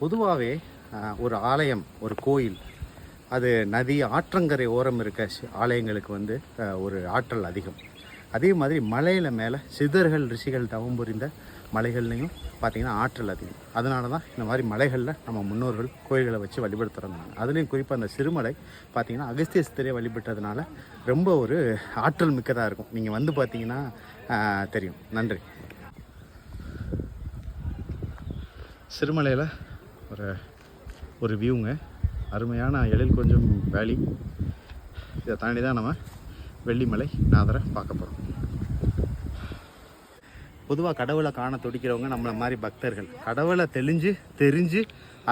பொதுவாகவே ஒரு ஆலயம் ஒரு கோயில் அது நதி ஆற்றங்கரை ஓரம் இருக்க ஆலயங்களுக்கு வந்து ஒரு ஆற்றல் அதிகம். அதே மாதிரி மலையில் மேலே சிதர்கள் ரிஷிகள் தவம் புரிந்த மலைகள்லையும் பார்த்திங்கன்னா ஆற்றல் அதிகம். அதனால தான் இந்த மாதிரி மலைகளில் நம்ம முன்னோர்கள் கோயில்களை வச்சு வழிபடுத்துகிறாங்க அதுலேயும் குறிப்பாக அந்த சிறுமலை பார்த்திங்கன்னா அகஸ்திய சித்தரை வழிபட்டதுனால ரொம்ப ஒரு ஆற்றல் மிக்கதாக இருக்கும். நீங்கள் வந்து பார்த்தீங்கன்னா தெரியும். நன்றி. சிறுமலையில் ஒரு ஒரு வியூங்க அருமையான எழில் கொஞ்சம் வேலி. இதை தாண்டி தான் நம்ம வெள்ளிமலை நாதரை பார்க்க போகிறோம் பொதுவாக கடவுளை காண துடிக்கிறவங்க நம்மளை மாதிரி பக்தர்கள். கடவுளை தெளிஞ்சு தெரிஞ்சு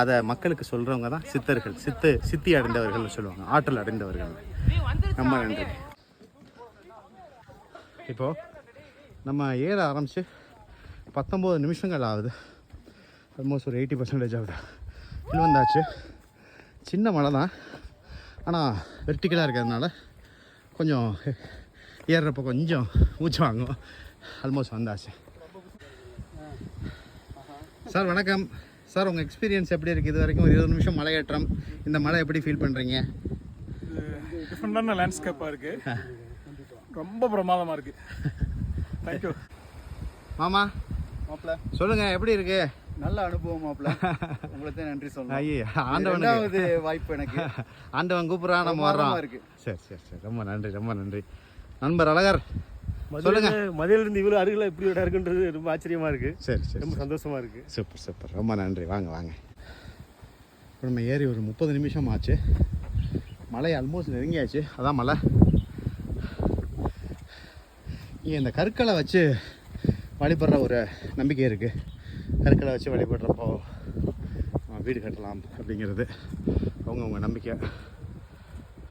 அதை மக்களுக்கு சொல்கிறவங்க தான் சித்தர்கள். சித்து சித்தி அடைந்தவர்கள்னு சொல்லுவாங்க. ஆற்றல் அடைந்தவர்கள். ரொம்ப நன்றி. இப்போது நம்ம ஏற ஆரம்பித்து பத்தொம்போது நிமிஷங்கள் ஆகுது. ஆல்மோஸ்ட் ஒரு எயிட்டி பர்சன்டேஜ் ஆகுது? இது வந்தாச்சு. சின்ன மலை தான். ஆனால் வெர்டிக்கலாக இருக்கிறதுனால கொஞ்சம் ஏறுறப்போ கொஞ்சம் மூச்சு வாங்கும். ஆல்மோஸ்ட் வந்தாச்சு. சார் வணக்கம். சார் உங்கள் எக்ஸ்பீரியன்ஸ் எப்படி இருக்குது இது வரைக்கும் ஒரு இருபது நிமிஷம் மலையேற்றம் இந்த மலை எப்படி ஃபீல் பண்ணுறீங்க டிஃப்ரெண்டான லேண்ட்ஸ்கேப்பாக இருக்கு. ரொம்ப பிரமாதமாக இருக்கு. தேங்க்யூ மாமா மாப்பிள. சொல்லுங்கள் எப்படி இருக்கு? நல்ல அனுபவம் மாப்பிள உங்களுக்கு தான் நன்றி சொல்லணும். ஐயே ஆண்டவனுக்கு. ரெண்டாவது வாய்ப்பு எனக்கு. ஆண்டவன் கூப்பிட்றா நம்ம வர்றோம் இருக்கு. சரி சரி சரி. ரொம்ப நன்றி ரொம்ப நன்றி. நண்பர் அழகர் சொல்லுங்க. மதுரையில இருந்து இவ்வளவு அருகில எப்படி இடம் இருக்குன்றது ரொம்ப ஆச்சரியமா இருக்கு. சரி சரி ரொம்ப சந்தோஷமா இருக்கு. Super super. ரொம்ப நன்றி. வாங்க வாங்க. இப்போ நம்ம ஏறி ஒரு முப்பது நிமிஷம் ஆச்சு. மலை ஆல்மோஸ்ட் நெருங்கியாச்சு. அதான் மலை. இங்கே இந்த கற்களை வச்சு வழிபடுற ஒரு நம்பிக்கை இருக்குது கற்களை வச்சு வழிபடுறப்போ வீடு கட்டலாம் அப்படிங்கிறது அவங்கவுங்க நம்பிக்கை.